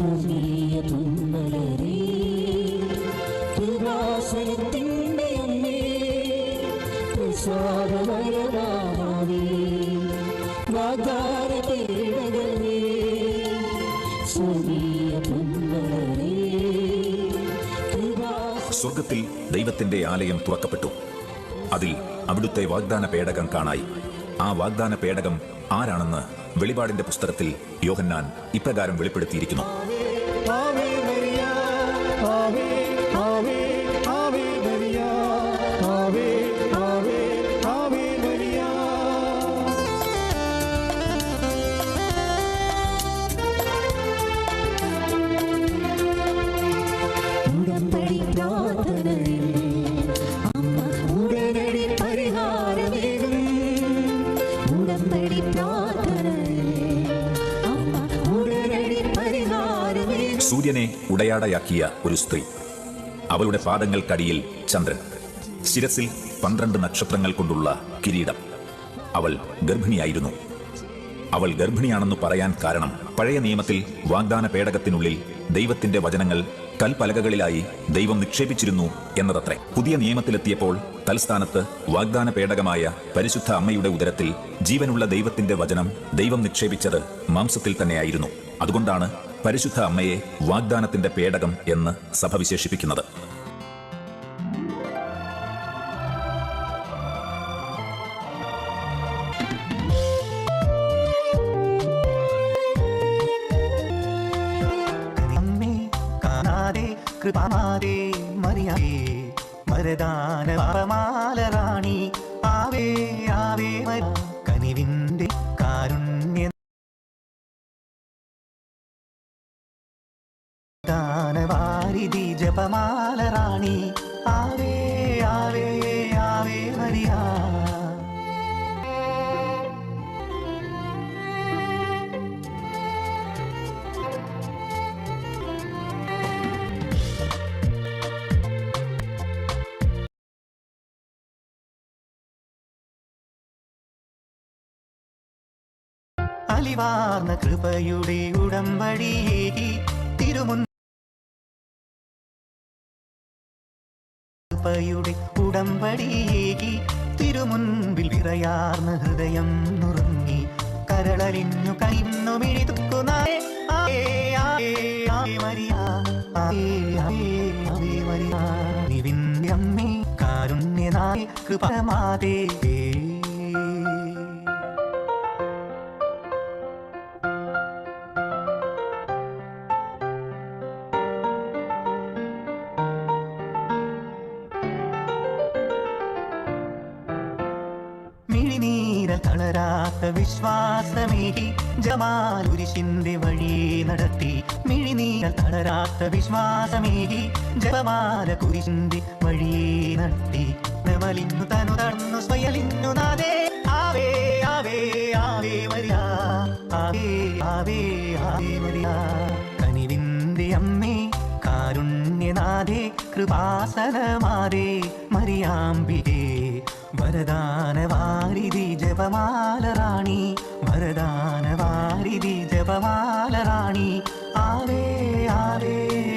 അമ്മേ വാഗ്ദാന സ്വർഗത്തിൽ ദൈവത്തിന്റെ ആലയം തുറക്കപ്പെട്ടു. അതിൽ അവിടുത്തെ വാഗ്ദാന പേടകം കാണായി. ആ വാഗ്ദാന പേടകം ആരാണെന്ന് വെളിപാടിന്റെ പുസ്തകത്തിൽ യോഹന്നാൻ ഇപ്രകാരം വെളിപ്പെടുത്തിയിരിക്കുന്നു. സൂര്യനെ ഉടയാടയാക്കിയ ഒരു സ്ത്രീ. അവളുടെ പാദങ്ങൾക്കടിയിൽ ചന്ദ്രൻ. ശിരസിൽ പന്ത്രണ്ട് നക്ഷത്രങ്ങൾ കൊണ്ടുള്ള കിരീടം. അവൾ ഗർഭിണിയായിരുന്നു. അവൾ ഗർഭിണിയാണെന്ന് പറയാൻ കാരണം പഴയ നിയമത്തിൽ വാഗ്ദാന പേടകത്തിനുള്ളിൽ ദൈവത്തിന്റെ വചനങ്ങൾ കൽപ്പലകകളിലായി ദൈവം നിക്ഷേപിച്ചിരുന്നു എന്നതത്രേ. പുതിയ നിയമത്തിലെത്തിയപ്പോൾ തൽസ്ഥാനത്ത് വാഗ്ദാന പേടകമായ പരിശുദ്ധ അമ്മയുടെ ഉദരത്തിൽ ജീവനുള്ള ദൈവത്തിന്റെ വചനം ദൈവം നിക്ഷേപിച്ചത് മാംസത്തിൽ തന്നെയായിരുന്നു. അതുകൊണ്ടാണ് പരിശുദ്ധ അമ്മയെ വാഗ്ദാനത്തിന്റെ പേടകം എന്ന് സഭ വിശേഷിപ്പിക്കുന്നത്. കൃപമാതെ ആവേ ആവേ ദാനവാരിധി ജപമാലറാണി ആവേ ആവേ ആവേ മരിയ അലിവാർന്ന കൃപയുടെ ഉടമ്പടിയേകി തിരുമുൻ കൃപയുടെ ഉടമ്പടിയേകി തിരുമുൻപിൽ വിറയാർന്ന ഹൃദയം നുറുങ്ങി കരളലിഞ്ഞു കനിന്നു മിഴിതുക്കുന്നായേ കാരുണ്യനായ ആവേ, മിഴിനീര തളരാത്ത വിശ്വാസമേകി ജമാലുരിശിന്റെ വഴി നടത്തി മിഴിനീര തളരാത്ത വിശ്വാസമേകി ജപമാല കുരിശിന്റെ വഴി നടത്തി. നവലിന്നു തനു തടന്നു സ്വയലിന്നു നാദേ. ആവേ ആവേ ആവേ മരിയ ആവേ ആവേ ആവേ മരിയ കനിവിന്റെ അമ്മേ കാരുണ്യനാഥേ കൃപാസനമാതേ മരിയാമ്പികേ വരദാനവാരിധി ജപമാല റാണി. വരദാനവാരിധി ജപമാല റാണി. ആരേ ആരേ